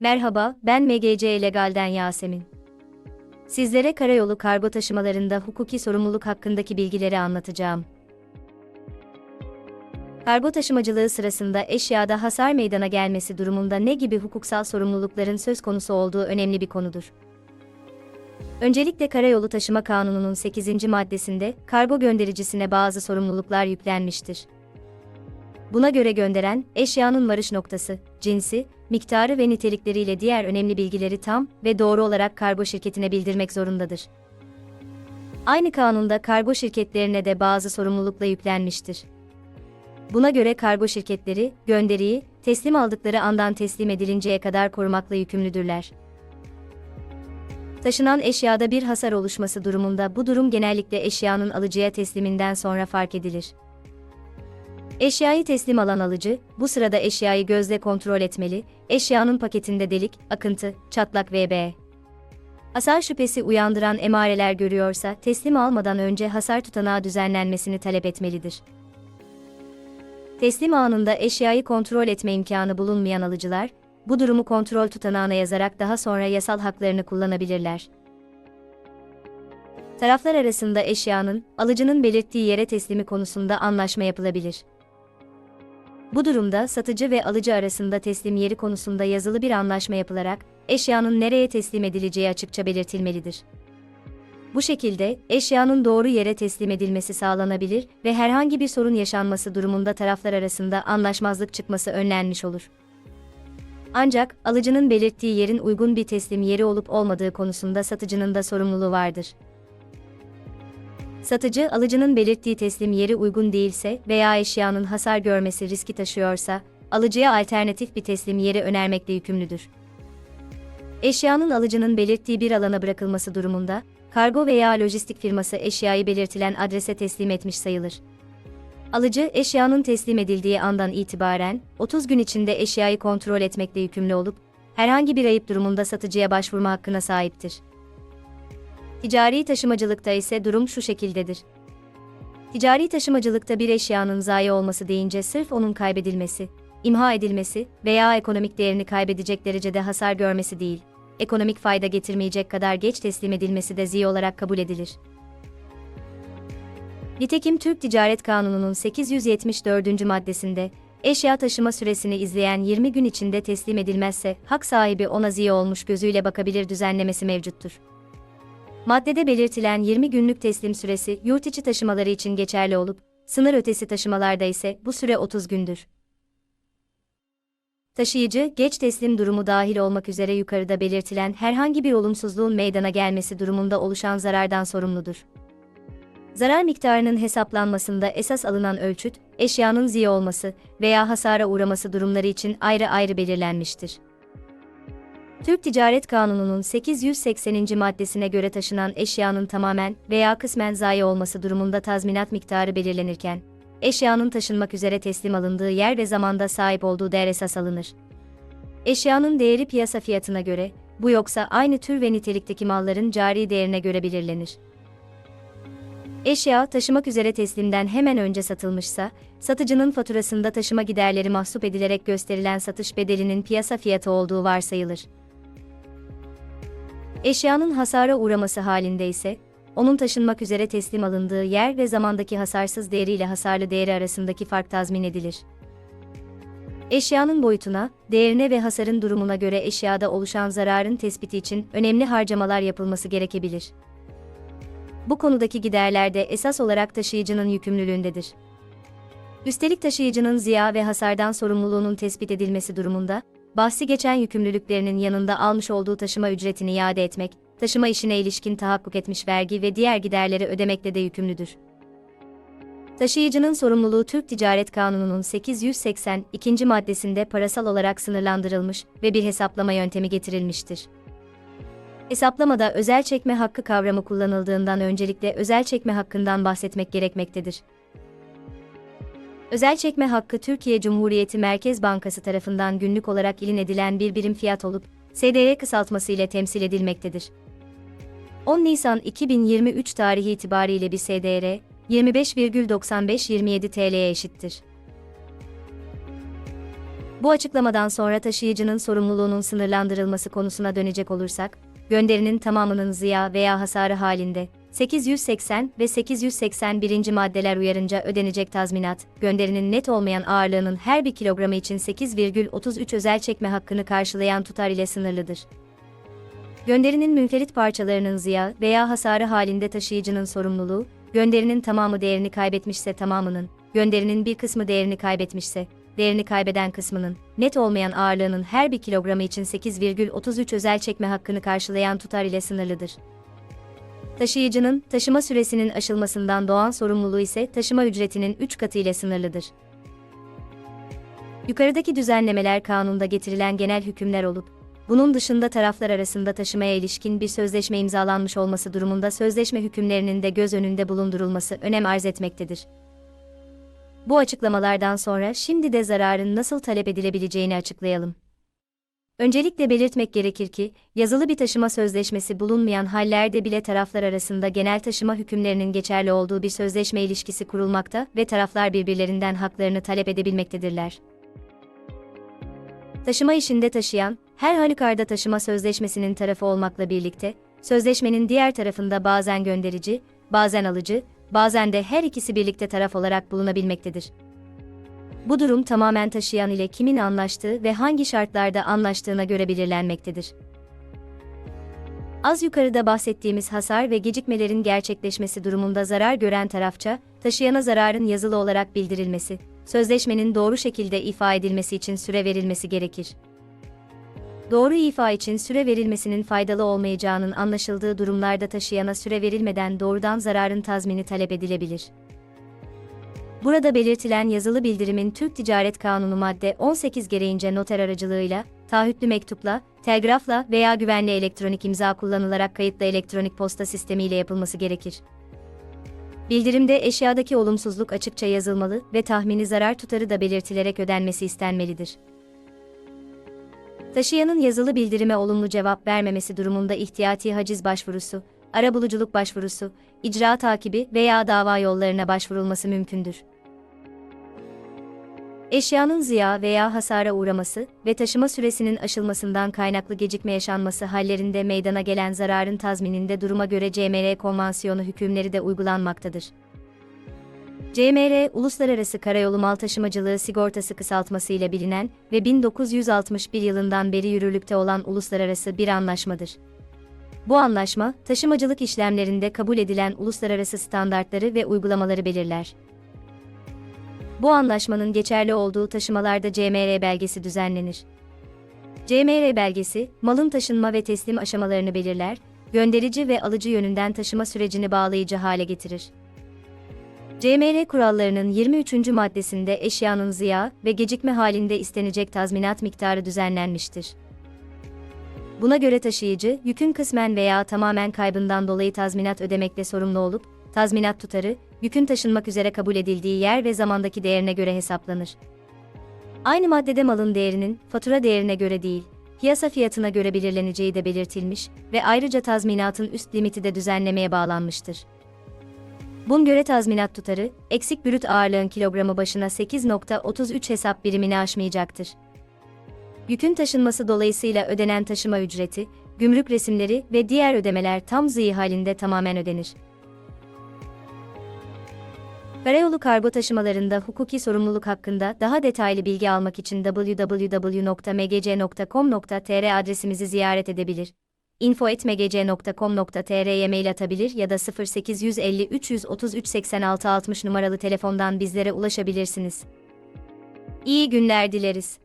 Merhaba, ben MGC Legal'den Yasemin. Sizlere karayolu kargo taşımalarında hukuki sorumluluk hakkındaki bilgileri anlatacağım. Kargo taşımacılığı sırasında eşyada hasar meydana gelmesi durumunda ne gibi hukuksal sorumlulukların söz konusu olduğu önemli bir konudur. Öncelikle Karayolu Taşıma Kanunu'nun 8. maddesinde kargo göndericisine bazı sorumluluklar yüklenmiştir. Buna göre gönderen, eşyanın varış noktası, cinsi, miktarı ve nitelikleriyle diğer önemli bilgileri tam ve doğru olarak kargo şirketine bildirmek zorundadır. Aynı kanunda kargo şirketlerine de bazı sorumlulukla yüklenmiştir. Buna göre kargo şirketleri, gönderiyi, teslim aldıkları andan teslim edilinceye kadar korumakla yükümlüdürler. Taşınan eşyada bir hasar oluşması durumunda bu durum genellikle eşyanın alıcıya tesliminden sonra fark edilir. Eşyayı teslim alan alıcı, bu sırada eşyayı gözle kontrol etmeli, eşyanın paketinde delik, akıntı, çatlak vb. Hasar şüphesi uyandıran emareler görüyorsa teslim almadan önce hasar tutanağı düzenlenmesini talep etmelidir. Teslim anında eşyayı kontrol etme imkanı bulunmayan alıcılar, bu durumu kontrol tutanağına yazarak daha sonra yasal haklarını kullanabilirler. Taraflar arasında eşyanın, alıcının belirttiği yere teslimi konusunda anlaşma yapılabilir. Bu durumda satıcı ve alıcı arasında teslim yeri konusunda yazılı bir anlaşma yapılarak eşyanın nereye teslim edileceği açıkça belirtilmelidir. Bu şekilde eşyanın doğru yere teslim edilmesi sağlanabilir ve herhangi bir sorun yaşanması durumunda taraflar arasında anlaşmazlık çıkması önlenmiş olur. Ancak alıcının belirttiği yerin uygun bir teslim yeri olup olmadığı konusunda satıcının da sorumluluğu vardır. Satıcı, alıcının belirttiği teslim yeri uygun değilse veya eşyanın hasar görmesi riski taşıyorsa, alıcıya alternatif bir teslim yeri önermekle yükümlüdür. Eşyanın alıcının belirttiği bir alana bırakılması durumunda, kargo veya lojistik firması eşyayı belirtilen adrese teslim etmiş sayılır. Alıcı, eşyanın teslim edildiği andan itibaren 30 gün içinde eşyayı kontrol etmekle yükümlü olup, herhangi bir ayıp durumunda satıcıya başvurma hakkına sahiptir. Ticari taşımacılıkta ise durum şu şekildedir. Ticari taşımacılıkta bir eşyanın zayi olması deyince sırf onun kaybedilmesi, imha edilmesi veya ekonomik değerini kaybedecek derecede hasar görmesi değil, ekonomik fayda getirmeyecek kadar geç teslim edilmesi de ziyi olarak kabul edilir. Nitekim Türk Ticaret Kanunu'nun 874. maddesinde, eşya taşıma süresini izleyen 20 gün içinde teslim edilmezse, hak sahibi ona ziyi olmuş gözüyle bakabilir düzenlemesi mevcuttur. Maddede belirtilen 20 günlük teslim süresi yurt içi taşımaları için geçerli olup, sınır ötesi taşımalarda ise bu süre 30 gündür. Taşıyıcı, geç teslim durumu dahil olmak üzere yukarıda belirtilen herhangi bir olumsuzluğun meydana gelmesi durumunda oluşan zarardan sorumludur. Zarar miktarının hesaplanmasında esas alınan ölçüt, eşyanın ziyi olması veya hasara uğraması durumları için ayrı ayrı belirlenmiştir. Türk Ticaret Kanunu'nun 880. maddesine göre taşınan eşyanın tamamen veya kısmen zayi olması durumunda tazminat miktarı belirlenirken, eşyanın taşınmak üzere teslim alındığı yer ve zamanda sahip olduğu değer esas alınır. Eşyanın değeri piyasa fiyatına göre, bu yoksa aynı tür ve nitelikteki malların cari değerine göre belirlenir. Eşya taşımak üzere teslimden hemen önce satılmışsa, satıcının faturasında taşıma giderleri mahsup edilerek gösterilen satış bedelinin piyasa fiyatı olduğu varsayılır. Eşyanın hasara uğraması halinde ise, onun taşınmak üzere teslim alındığı yer ve zamandaki hasarsız değeri ile hasarlı değeri arasındaki fark tazmin edilir. Eşyanın boyutuna, değerine ve hasarın durumuna göre eşyada oluşan zararın tespiti için önemli harcamalar yapılması gerekebilir. Bu konudaki giderler de esas olarak taşıyıcının yükümlülüğündedir. Üstelik taşıyıcının ziya ve hasardan sorumluluğunun tespit edilmesi durumunda, bahsi geçen yükümlülüklerinin yanında almış olduğu taşıma ücretini iade etmek, taşıma işine ilişkin tahakkuk etmiş vergi ve diğer giderleri ödemekle de yükümlüdür. Taşıyıcının sorumluluğu Türk Ticaret Kanunu'nun 882. maddesinde parasal olarak sınırlandırılmış ve bir hesaplama yöntemi getirilmiştir. Hesaplamada özel çekme hakkı kavramı kullanıldığından öncelikle özel çekme hakkından bahsetmek gerekmektedir. Özel çekme hakkı Türkiye Cumhuriyeti Merkez Bankası tarafından günlük olarak ilin edilen bir birim fiyat olup, SDR kısaltması ile temsil edilmektedir. 10 Nisan 2023 tarihi itibariyle bir SDR, 25,9527 TL'ye eşittir. Bu açıklamadan sonra taşıyıcının sorumluluğunun sınırlandırılması konusuna dönecek olursak, gönderinin tamamının ziya veya hasarı halinde 880 ve 881. maddeler uyarınca ödenecek tazminat, gönderinin net olmayan ağırlığının her bir kilogramı için 8,33 özel çekme hakkını karşılayan tutar ile sınırlıdır. Gönderinin münferit parçalarının ziya veya hasarı halinde taşıyıcının sorumluluğu, gönderinin tamamı değerini kaybetmişse tamamının, gönderinin bir kısmı değerini kaybetmişse, değerini kaybeden kısmının, net olmayan ağırlığının her bir kilogramı için 8,33 özel çekme hakkını karşılayan tutar ile sınırlıdır. Taşıyıcının, taşıma süresinin aşılmasından doğan sorumluluğu ise taşıma ücretinin 3 katı ile sınırlıdır. Yukarıdaki düzenlemeler kanunda getirilen genel hükümler olup, bunun dışında taraflar arasında taşımaya ilişkin bir sözleşme imzalanmış olması durumunda sözleşme hükümlerinin de göz önünde bulundurulması önem arz etmektedir. Bu açıklamalardan sonra şimdi de zararın nasıl talep edilebileceğini açıklayalım. Öncelikle belirtmek gerekir ki, yazılı bir taşıma sözleşmesi bulunmayan hallerde bile taraflar arasında genel taşıma hükümlerinin geçerli olduğu bir sözleşme ilişkisi kurulmakta ve taraflar birbirlerinden haklarını talep edebilmektedirler. Taşıma işinde taşıyan, her halükarda taşıma sözleşmesinin tarafı olmakla birlikte, sözleşmenin diğer tarafında bazen gönderici, bazen alıcı, bazen de her ikisi birlikte taraf olarak bulunabilmektedir. Bu durum tamamen taşıyan ile kimin anlaştığı ve hangi şartlarda anlaştığına göre belirlenmektedir. Az yukarıda bahsettiğimiz hasar ve gecikmelerin gerçekleşmesi durumunda zarar gören tarafça, taşıyana zararın yazılı olarak bildirilmesi, sözleşmenin doğru şekilde ifa edilmesi için süre verilmesi gerekir. Doğru ifa için süre verilmesinin faydalı olmayacağının anlaşıldığı durumlarda taşıyana süre verilmeden doğrudan zararın tazmini talep edilebilir. Burada belirtilen yazılı bildirimin Türk Ticaret Kanunu madde 18 gereğince noter aracılığıyla, taahhütlü mektupla, telgrafla veya güvenli elektronik imza kullanılarak kayıtlı elektronik posta sistemiyle yapılması gerekir. Bildirimde eşyadaki olumsuzluk açıkça yazılmalı ve tahmini zarar tutarı da belirtilerek ödenmesi istenmelidir. Taşıyanın yazılı bildirime olumlu cevap vermemesi durumunda ihtiyati haciz başvurusu, arabuluculuk başvurusu, icra takibi veya dava yollarına başvurulması mümkündür. Eşyanın ziya veya hasara uğraması ve taşıma süresinin aşılmasından kaynaklı gecikme yaşanması hallerinde meydana gelen zararın tazmininde duruma göre CMR konvansiyonu hükümleri de uygulanmaktadır. CMR, Uluslararası Karayolu Mal Taşımacılığı Sigortası kısaltması ile bilinen ve 1961 yılından beri yürürlükte olan uluslararası bir anlaşmadır. Bu anlaşma, taşımacılık işlemlerinde kabul edilen uluslararası standartları ve uygulamaları belirler. Bu anlaşmanın geçerli olduğu taşımalarda CMR belgesi düzenlenir. CMR belgesi, malın taşınma ve teslim aşamalarını belirler, gönderici ve alıcı yönünden taşıma sürecini bağlayıcı hale getirir. CMR kurallarının 23. maddesinde eşyanın ziya ve gecikme halinde istenecek tazminat miktarı düzenlenmiştir. Buna göre taşıyıcı, yükün kısmen veya tamamen kaybından dolayı tazminat ödemekle sorumlu olup, tazminat tutarı, yükün taşınmak üzere kabul edildiği yer ve zamandaki değerine göre hesaplanır. Aynı maddede malın değerinin, fatura değerine göre değil, piyasa fiyatına göre belirleneceği de belirtilmiş ve ayrıca tazminatın üst limiti de düzenlemeye bağlanmıştır. Buna göre tazminat tutarı, eksik brüt ağırlığın kilogramı başına 8.33 hesap birimini aşmayacaktır. Yükün taşınması dolayısıyla ödenen taşıma ücreti, gümrük resimleri ve diğer ödemeler tam zıy halinde tamamen ödenir. Karayolu kargo taşımalarında hukuki sorumluluk hakkında daha detaylı bilgi almak için www.mgc.com.tr adresimizi ziyaret edebilir. info.mgc.com.tr'ye mail atabilir ya da 0850 333 86 60 numaralı telefondan bizlere ulaşabilirsiniz. İyi günler dileriz.